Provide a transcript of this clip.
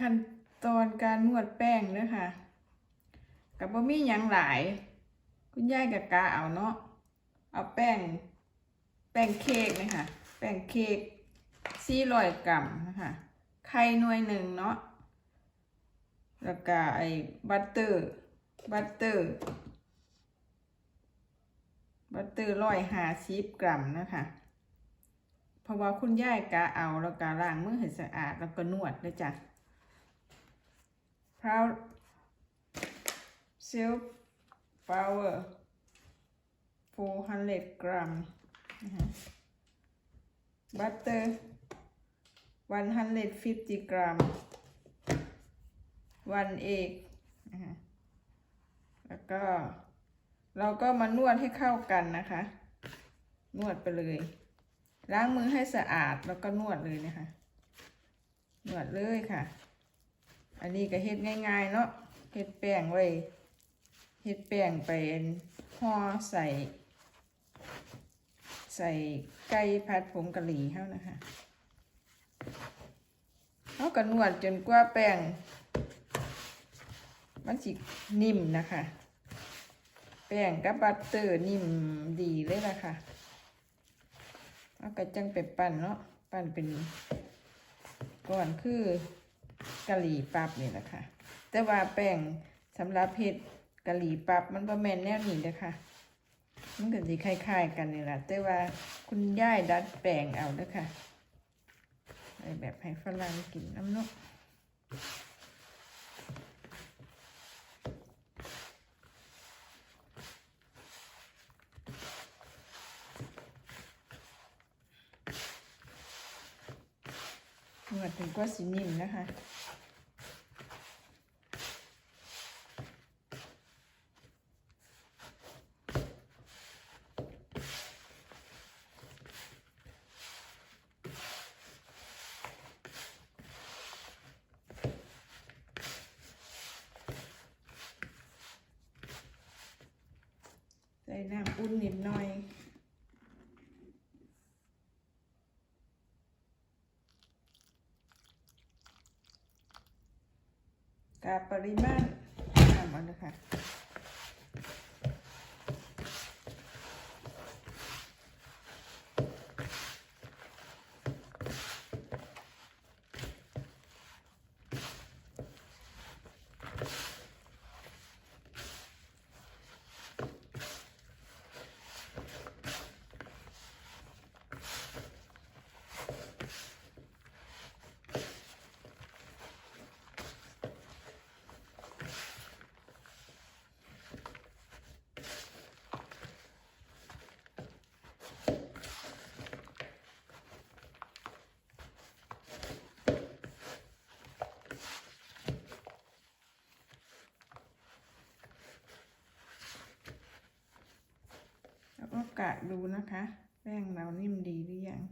ขั้นตอนการนวดแป้งเด้อค่ะกับบ่มีหยังหลาย คุณยายกับกาเอาเนาะเอาแป้ง แป้งเค้กนะคะแป้งเค้กสี่ร้อยกรัมนะคะไข่หน่วยหนึ่งเนาะแล้วก็ไอ้บัตเตอร์บัตเตอร์บัตเตอร์ร้อยห้าสิบกรัมนะคะเพราะว่าคุณยายกะเอาแล้วก็ล้างมือให้สะอาดแล้วก็นวดเลยจ้ะ พราวเซลฟลาวเวอร์400กรัมนะคะบัตเตอร์150กรัมวันเอกแล้วก็ เราก็มานวดให้เข้ากันนะคะ นวดไปเลย ล้างมือให้สะอาดแล้วก็นวดเลยนะคะ นวดเลยค่ะ อันนี้ก็เฮ็ดง่ายๆเนาะเฮ็ดแป้งไว้เฮ็ดแป้งไปห่อใส่ ใส่ไก่ผัดผงกะหรี่เท่านะคะเขาก็นวดจนกว่าแป้ง มันสินิ่มนะคะ แป้งกับบัตเตอร์นิ่มดีเลยล่ะค่ะเอากระจังไปปั่นเนาะปั่นเป็นก่อนคือ กะหรี่ปั๊บนี่แหละค่ะ แต่ว่าแป้งสำหรับเฮ็ดกะหรี่ปั๊บมันประแมนแนวนี้เด้อค่ะ มันก็สิคล้ายๆกันนี่แหละแต่ว่าคุณย่ายดัดแปลงเอาเด้อค่ะไปแบบให้ฝรั่งกินน้ำนกนวดถึงก็สินิ่มนะคะ น้ำอุ่นนิดหน่อย กับปริมาณน้ำเอาเลยค่ะ กะดูนะคะ แป้งเรานิ่มดีหรือยัง